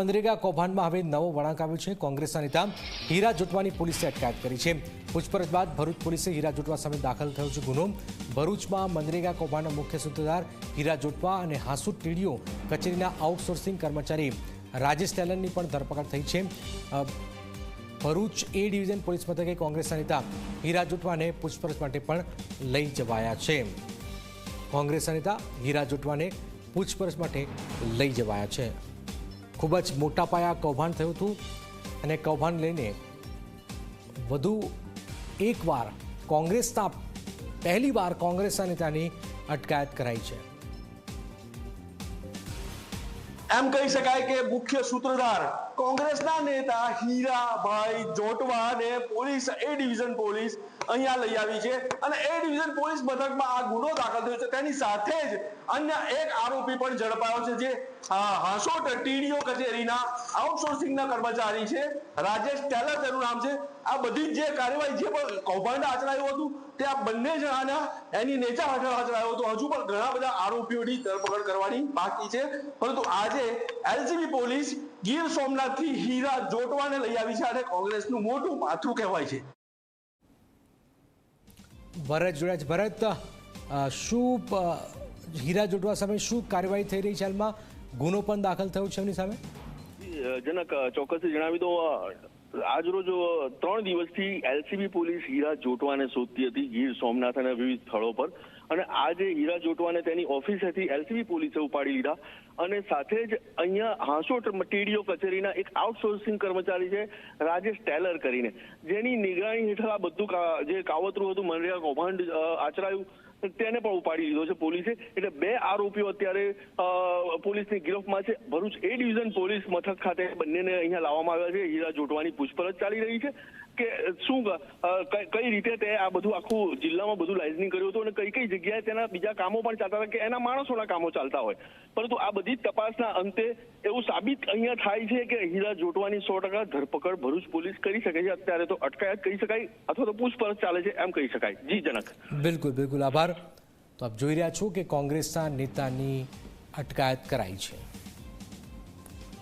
મનરેગા કૌભાંડમાં હવે નવો વળાંક આવ્યો છે. કોંગ્રેસના નેતા હીરા જોટવાની પોલીસે અટકાયત કરી છે. પૂછપરછ બાદ ભરૂચ પોલીસે હીરા જોટવા સામે દાખલ થયો છે ગુનો. ભરૂચમાં મનરેગા કૌભાંડના મુખ્ય સૂત્રધાર હીરા જોટવા અને હાસુ ટીડીઓ કચેરીના આઉટસોર્સિંગ કર્મચારી રાજેશ ટેલનની પણ ધરપકડ થઈ છે. ભરૂચ એ ડિવિઝન પોલીસ મથકે કોંગ્રેસના નેતા હીરા જૂટવાને પૂછપરછ માટે પણ લઈ જવાયા છે. કોંગ્રેસના નેતા હીરા જોટવાને પૂછપરછ માટે લઈ જવાયા છે. ખૂબ જ મોટા પાયા કૌભાંડ થયું હતું અને કૌભાંડ લઈને વધુ એકવાર કોંગ્રેસના પહેલીવાર કોંગ્રેસના નેતાની અટકાયત કરાઈ છે. એમ કહી શકાય કે મુખ્ય સૂત્રધાર કોંગ્રેસના નેતા હીરાભાઈ જોટવા અને પોલીસ, એ ડિવિઝન પોલીસ અહીંયા લઈ આવી છે. અને એ ડિવિઝન પોલીસ મથકમાં આ ગુનો દાખલ થયો છે. તેની સાથે જ અન્ય એક આરોપી પણ ઝડપાયો છે જે હાંસોટ ટીડીઓ કચેરીના આઉટસોર્સિંગના કર્મચારી છે. રાજેશ ટેલર તેનું નામ છે. આ બધી જે કાર્યવાહી જે પણ કૌભાંડ આચરાયું હતું, તે આ બંને જણાના એની નેચા હેઠળ આચરાયું હતું. હજુ પણ ઘણા બધા આરોપીઓની ધરપકડ કરવાની બાકી છે. પરંતુ આજે એલસીબી પોલીસ ગીર સોમનાથથી હીરા જોટવાને લઈ આવી છે અને કોંગ્રેસનું મોટું માથું કહેવાય છે. ભરત જોડ્યા છે. ભરત શું હીરા જોડવા સામે શું કાર્યવાહી થઈ રહી છે હાલમાં? ગુનો પણ દાખલ થયો છે એમની સામે? જનક ચોક્કસથી જણાવી દો આજ રોજ ત્રણ દિવસથી એલસીબી પોલીસ હીરા જોટવાને શોધતી હતી ગીર સોમનાથ અને વિવિધ સ્થળો પર. અને આજે હીરા જોટવાને તેની ઓફિસેથી એલસીબી પોલીસે ઉપાડી લીધા. અને સાથે જ અહીંયા હાંસોટ ટીડીઓ કચેરીના એક આઉટસોર્સિંગ કર્મચારી છે, રાજેશ ટેલર કરીને. જેની નિગરાણી હેઠળ આ બધું જે કાવતરું હતું, મનરેગા કૌભાંડ આચરાયું. તેને પણ ઉપાડી લીધો છે પોલીસે. એટલે બે આરોપીઓ અત્યારે પોલીસની ગિરફમાં છે. ભરૂચ એ ડિવિઝન પોલીસ મથક ખાતે બંનેને અહીંયા લાવવામાં આવ્યા છે. હીરા જોટવાની પૂછપરછ ચાલી રહી છે. કે શું કઈ રીતે તે આ બધું આખું જિલ્લામાં બધું લાઇઝનિંગ કર્યું હતું અને કઈ કઈ જગ્યાએ તેના બીજા કામો પણ ચાલતા હતા કે એના માણસોના કામો ચાલતા હોય. પરંતુ આ બધી તપાસના અંતે એવું સાબિત અહીંયા થાય છે કે હીરા જોટવાની સો ટકા ધરપકડ ભરૂચ પોલીસ કરી શકે છે. અત્યારે તો અટકાયત કહી શકાય અથવા તો પૂછપરછ ચાલે છે એમ કહી શકાય. જી જનક. બિલકુલ બિલકુલ. આભાર. તો આપ જોઈ રહ્યા છો કે કોંગ્રેસના નેતાની અટકાયત કરાઈ છે.